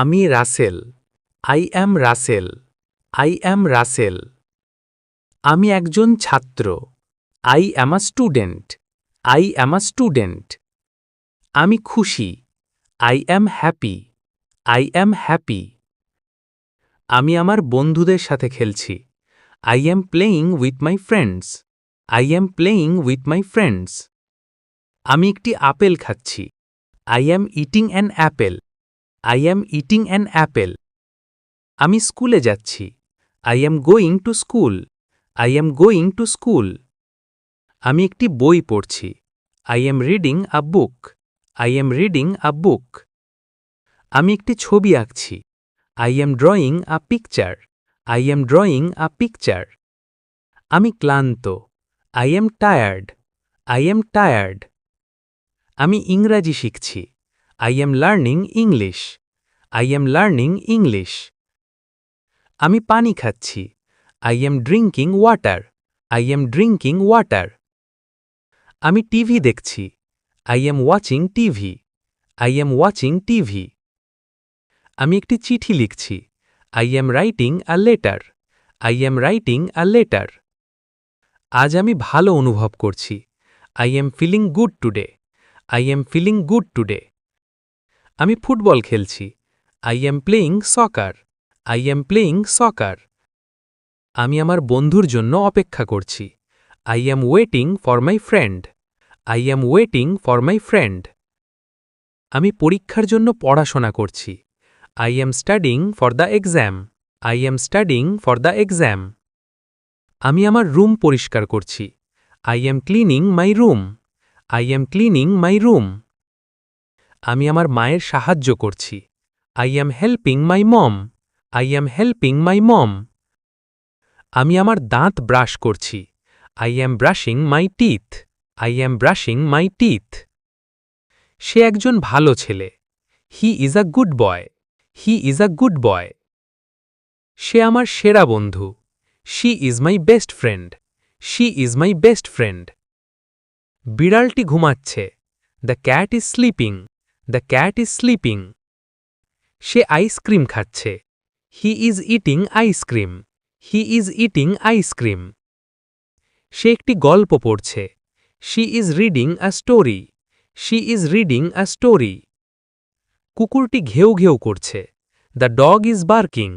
আমি Russell. I am Russell. I am Russell. আমি একজন ছাত্র। I am a student. I am a student. আমি খুশি। I am happy. I am happy. আমি আমার বন্ধুদের সাথে খেলছি। I am playing with my friends. I am playing with my friends. আমি একটি আপেল খাচ্ছি। I am eating an apple. I am eating an apple আমি স্কুলে যাচ্ছি। I am going to school I am going to school আমি একটি বই পড়ছি। I am reading a book I am reading a book আমি একটি ছবি আঁকছি। I am drawing a picture I am drawing a picture আমি ক্লান্ত। I am tired I am tired আমি ইংরাজি শিখছি। I am learning English I am learning English আমি পানি খাচ্ছি I am drinking water I am drinking water আমি TV দেখছি I am watching TV I am watching TV আমি একটি চিঠি লিখছি I am writing a letter I am writing a letter আজ আমি ভালো অনুভব করছি I am feeling good today I am feeling good today আমি ফুটবল খেলছি। I am playing soccer I am playing soccer আমি আমার বন্ধুর জন্য অপেক্ষা করছি। I am waiting for my friend I am waiting for my friend আমি পরীক্ষার জন্য পড়াশোনা করছি। I am studying for the exam I am studying for the exam আমি আমার রুম পরিষ্কার করছি। I am cleaning my room I am cleaning my room আমি আমার মায়ের সাহায্য করছি। I am helping my mom I am helping my mom আমি আমার দাঁত ব্রাশ করছি। I am brushing my teeth I am brushing my teeth সে একজন ভালো ছেলে। He is a good boy he is a good boy সে আমার সেরা বন্ধু। She is my best friend she is my best friend বিড়ালটি ঘুমাচ্ছে। The cat is sleeping the cat is sleeping say ice cream খাচ্ছে। He is eating ice cream he is eating ice cream সে একটি গল্প পড়ছে। She is reading a story she is reading a story কুকুরটি ঘেউ ঘেউ করছে। The dog is barking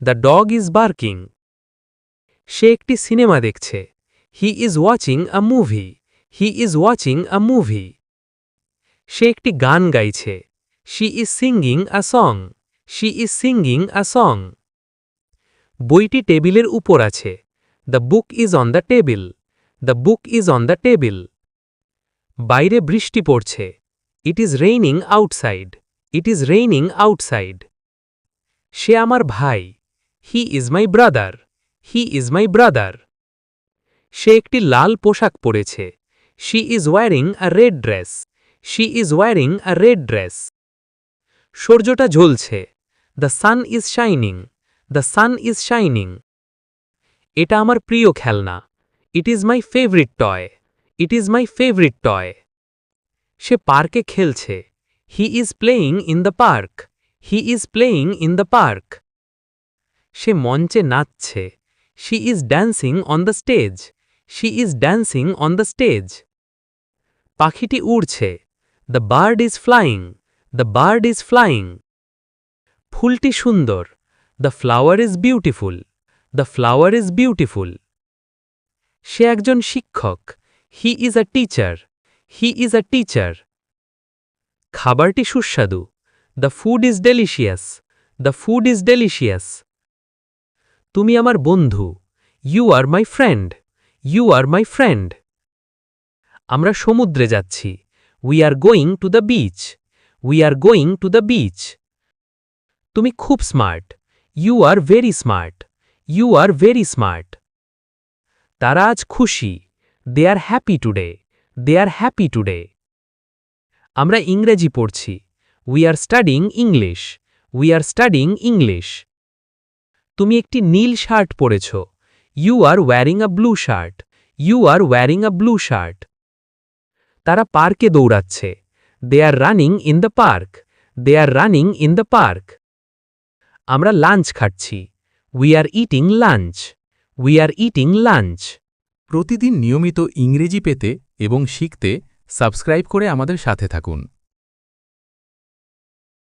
the dog is barking সে একটি cinema দেখছে। He is watching a movie he is watching a movie সে একটি গান গাইছে। She is singing a song she is singing a song বইটি টেবিলের উপর আছে। The book is on the table the book is on the table বাইরে বৃষ্টি পড়ছে। It is raining outside it is raining outside সে আমার ভাই। He is my brother he is my brother সে একটি লাল পোশাক পরেছে। She is wearing a red dress she is wearing a red dress সূর্যটা জ্বলছে the sun is shining the sun is shining এটা আমার প্রিয় খেলনা। It is my favourite toy it is my favourite toy সে পার্কে খেলছে। He is playing in the park he is playing in the park সে মঞ্চে নাচছে। She is dancing on the stage she is dancing on the stage পাখিটি উড়ছে। The bird is flying the bird is flying ফুলটি সুন্দর। The flower is beautiful the flower is beautiful সে একজন শিক্ষক। He is a teacher he is a teacher খাবারটি সুস্বাদু। The food is delicious the food is delicious তুমি আমার বন্ধু। You are my friend you are my friend আমরা সমুদ্রে যাচ্ছি। We are going to the beach we are going to the beach তুমি খুব smart you are very smart you are very smart তারা আজ খুশি। They are happy today they are happy today আমরা ইংরেজি পড়ছি। We are studying English we are studying English তুমি একটি নীল shirt পরেছ। You are wearing a blue shirt you are wearing a blue shirt তারা পার্কে দৌড়াচ্ছে। They are running in the park they are running in the park আমরা lunch খাচ্ছি। We are eating lunch we are eating lunch প্রতিদিন নিয়মিত ইংরেজি পেতে এবং শিখতে সাবস্ক্রাইব করে আমাদের সাথে থাকুন।